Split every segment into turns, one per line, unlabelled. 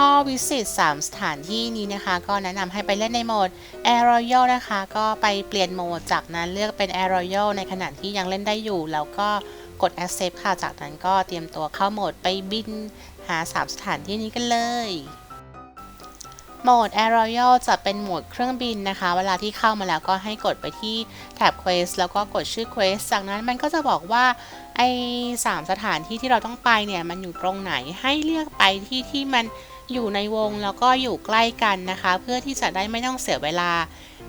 ข้อวิสิต3สถานที่นี้นะคะ ก็แนะนำให้ไปเล่นในโหมด Air Royal นะคะ ก็ไปเปลี่ยนโหมดจากนั้นเลือกเป็น Air Royal ในขณะที่ยังเล่นได้อยู่ แล้วก็กด Accept ค่ะ จากนั้นก็เตรียมตัวเข้าโหมดไปบินหา 3 สถานที่นี้กันเลย โหมด Air Royal จะเป็นโหมดเครื่องบินนะคะ เวลาที่เข้ามาแล้วก็ให้กดไปที่แท็บ Quest แล้วก็กดชื่อ Quest จากนั้นมันก็จะบอกว่าไอ้สามสถานที่ที่เราต้องไปเนี่ย มันอยู่ตรงไหนให้เลือกไปที่ที่มันอยู่ในวงแล้วก็อยู่ใกล้กันนะคะ เพื่อที่จะได้ไม่ต้องเสียเวลา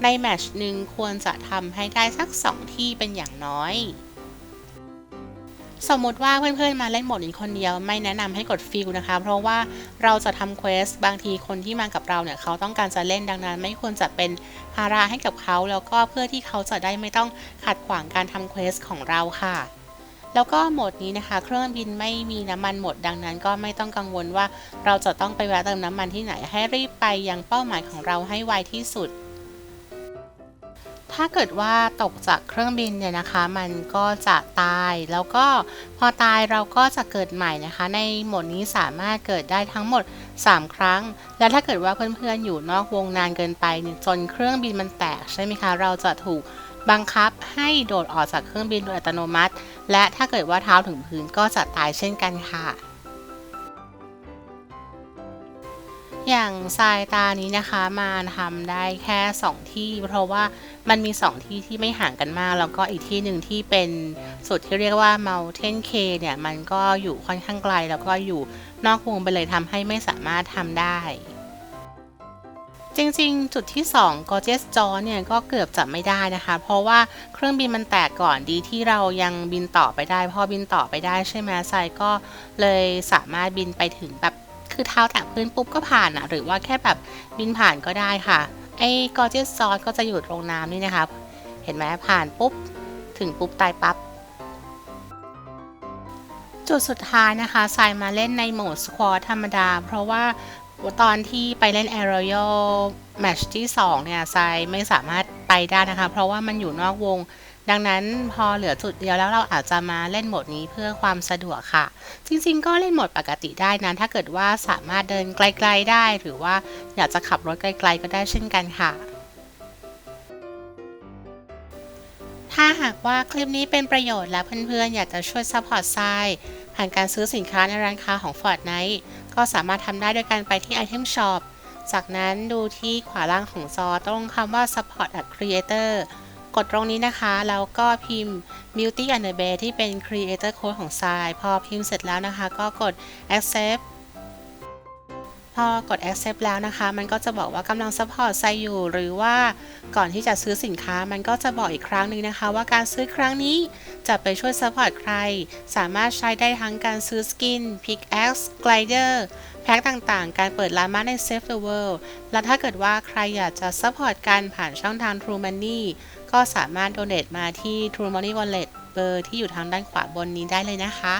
ในแมชหนึ่งควรจะทำให้ได้สัก 2 ที่เป็นอย่างน้อย สมมติว่าเพื่อนๆมาเล่นโหมดนี้คนเดียว ไม่แนะนำให้กดฟิลนะคะ เพราะว่าเราจะทำเควสบางทีคนที่มากับเราเนี่ยเขาต้องการจะเล่นดังนั้น ไม่ควรจะเป็นภาระให้กับเขา แล้วก็เพื่อที่เขาจะได้ไม่ต้องขัดขวางการทำเควสของเราค่ะแล้วก็โหมดนี้นะคะ เครื่องบินไม่มีน้ำมันหมดดังนั้น ก็ไม่ต้องกังวลว่าเราจะต้องไปแวะเติมน้ำมันที่ไหนให้รีบไปยังเป้าหมายของเราให้ไวที่สุด ถ้าเกิดว่าตกจากเครื่องบินเนี่ยนะคะ มันก็จะตายแล้วก็พอตายเราก็จะเกิดใหม่นะคะ ในหมดนี้สามารถเกิดได้ทั้งหมด 3 ครั้ง และถ้าเกิดว่าเพื่อนๆอยู่นอกวงนานเกินไปเนี่ยจนเครื่องบินมันแตกใช่ไหมคะ เราจะถูกบังคับให้โดดออกจากเครื่องบินโดยอัตโนมัติ และถ้าเกิดว่าเท้าถึงพื้นก็จะตายเช่นกันค่ะ อย่างทรายตานี้นะคะมาทำได้แค่ 2 ที่ เพราะว่ามันมี 2 ที่ที่ไม่ห่างกันมาก แล้วก็อีกที่หนึ่งที่เป็นสุดที่เรียกว่า Mountain K เนี่ยมันก็อยู่ค่อนข้างไกล แล้วก็อยู่นอกวงไปเลยทำให้ไม่สามารถทำได้ จริงๆ จุดที่ 2 Gorgeous Jaw เนี่ยก็เกือบจะไม่ได้นะคะ เพราะว่าเครื่องบินมันแตกก่อนดีที่เรายังบินต่อไปได้ พอบินต่อไปได้ใช่ไหมทรายก็เลยสามารถบินไปถึงแบบ คือเท้าแตะพื้นปุ๊บก็ผ่านอะหรือว่าแค่แบบบินผ่านก็ได้ค่ะ ไอ้ Gorgeous Jaw ก็จะอยู่ตรงน้ำนี่นะคะ เห็นไหมผ่านปุ๊บ ถึงปุ๊บตายปับ๊บจุดสุดท้ายนะคะทรายมาเล่นในโหมดสควอตธรรมดา เพราะว่าตอนที่ไปเล่น Air Royal Match ที่ 2 เนี่ยทรายไม่สามารถไปได้นะคะ เพราะว่ามันอยู่นอกวง ดังนั้นพอเหลือจุดเดียวแล้วเราอาจจะมาเล่นโหมดนี้เพื่อความสะดวกค่ะ จริงๆ ก็เล่นโหมดปกติได้นะ ถ้าเกิดว่าสามารถเดินไกลๆได้ หรือว่าอยากจะขับรถไกลๆก็ได้เช่นกันค่ะ ถ้าหากว่าคลิปนี้เป็นประโยชน์และเพื่อนๆ อยากจะช่วยซัพพอร์ตทรายผ่านการซื้อสินค้าในร้านค้าของ Fortnite ก็สามารถทำได้โดยการไปที่ Item Shop จากนั้นดูที่ขวาล่างของจอตรงคำว่า Support a Creator กดตรงนี้นะคะ แล้วก็พิมพ์ Beauty and the Bay ที่เป็น Creator Code ของทราย พอพิมพ์เสร็จแล้วนะคะ ก็กด Accept พอกด accept แล้วนะคะ มันก็จะบอกว่ากำลัง support ไซอยู่ หรือว่าก่อนที่จะซื้อสินค้า มันก็จะบอกอีกครั้งหนึ่งนะคะ ว่าการซื้อครั้งนี้จะไปช่วย support ใคร สามารถใช้ได้ทั้งการซื้อสกิน pickaxe glider แพ็คต่างๆ การเปิดร้านมาใน Save the World และถ้าเกิดว่าใครอยากจะ support กันผ่านช่องทาง True Money ก็สามารถ donate มาที่ True Money Wallet เบอร์ที่อยู่ทางด้านขวาบนนี้ได้เลยนะคะ